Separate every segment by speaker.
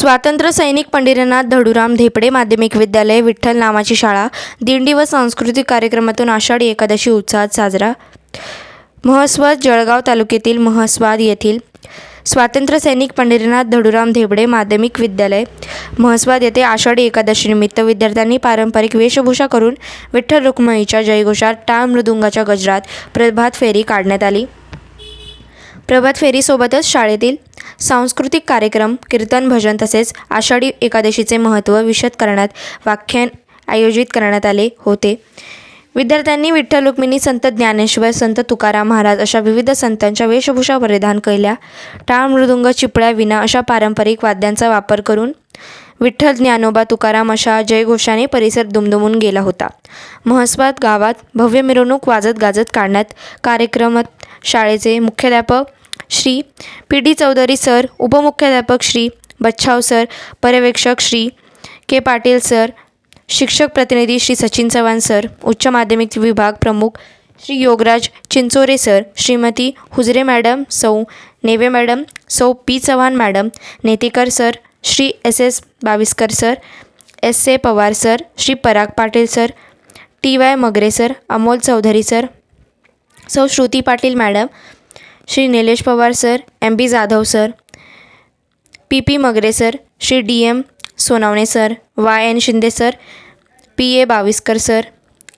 Speaker 1: स्वातंत्र्य सैनिक पंढरीनाथ धडूराम धेपडे माध्यमिक विद्यालय विठ्ठल नामाची शाळा दिंडी व सांस्कृतिक कार्यक्रमातून आषाढी एकादशी उत्साहात साजरा. महस्वाद जळगाव तालुक्यातील महस्वाद येथील स्वातंत्र्य सैनिक पंढरीनाथ धडूराम धेबडे माध्यमिक विद्यालय महस्वाद येथे आषाढी एकादशीनिमित्त विद्यार्थ्यांनी पारंपरिक वेशभूषा करून विठ्ठल रुक्मणीच्या जयघोषात टाळ मृदुंगाच्या गजरात प्रभात फेरी काढण्यात आली. प्रभात फेरीसोबतच शाळेतील सांस्कृतिक कार्यक्रम कीर्तन भजन तसेच आषाढी एकादशीचे महत्त्व विशद करण्यात व्याख्यान आयोजित करण्यात आले होते. विद्यार्थ्यांनी विठ्ठल रुक्मिणी संत ज्ञानेश्वर संत तुकाराम महाराज अशा विविध संतांच्या वेशभूषा परिधान केल्या. टाळ मृदुंग चिपळ्या विना अशा पारंपरिक वाद्यांचा वापर करून विठ्ठल ज्ञानोबा तुकाराम अशा जयघोषाने परिसर दुमदुमून गेला होता. महस्वात गावात भव्य मिरवणूक वाजत गाजत काढण्यात कार्यक्रमात शाळेचे मुख्याध्यापक Shri P D Chaudhari sir उपमुख्याध्यापक Shri Bachhav sir पर्यवेक्षक श्री के पाटील सर शिक्षक प्रतिनिधी श्री सचिन चव्हाण सर उच्च माध्यमिक विभाग प्रमुख Shri Yograj Chinchore sir Shrimati Hujare madam Sau Neve madam Sau P Chavan madam Netekar sir Shri S S Baviskar sir S A Pawar sir Shri Parag Patil sir T Y Magare sir Amol Chaudhari sir Sau Shruti Patil madam Shri Nilesh Pawar sir M B Jadhav sir P P Magare sir Shri D M Sonawane sir Y N Shinde sir P A Baviskar sir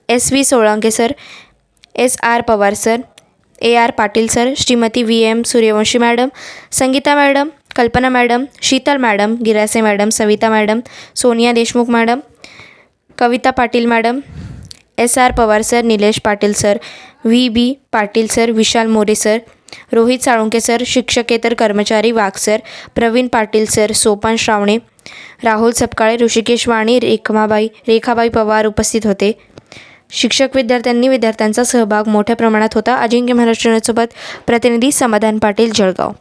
Speaker 1: S V Solanke sir S R Pawar sir A R Patil sir Shrimati V M Suryavanshi madam Sangita madam Kalpana madam Shital madam Girase madam Savita madam Sonia Deshmukh madam Kavita Patil madam S R Pawar sir Nilesh Patil sir V. B. Patil sir Vishal More sir Rohit Salunke sir शिक्षकेतर कर्मचारी Wagh sir Pravin Patil sir Sopan Shravane Rahul Sapkale Rushikesh Wani Rekhmabai Rekhabai Pawar उपस्थित होते. शिक्षक विद्यार्थ्यांनी विद्यार्थ्यांचा सहभाग मोठ्या प्रमाणात होता. अजिंक्य महाराष्ट्रासोबत प्रतिनिधी समाधान पाटील जळगाव.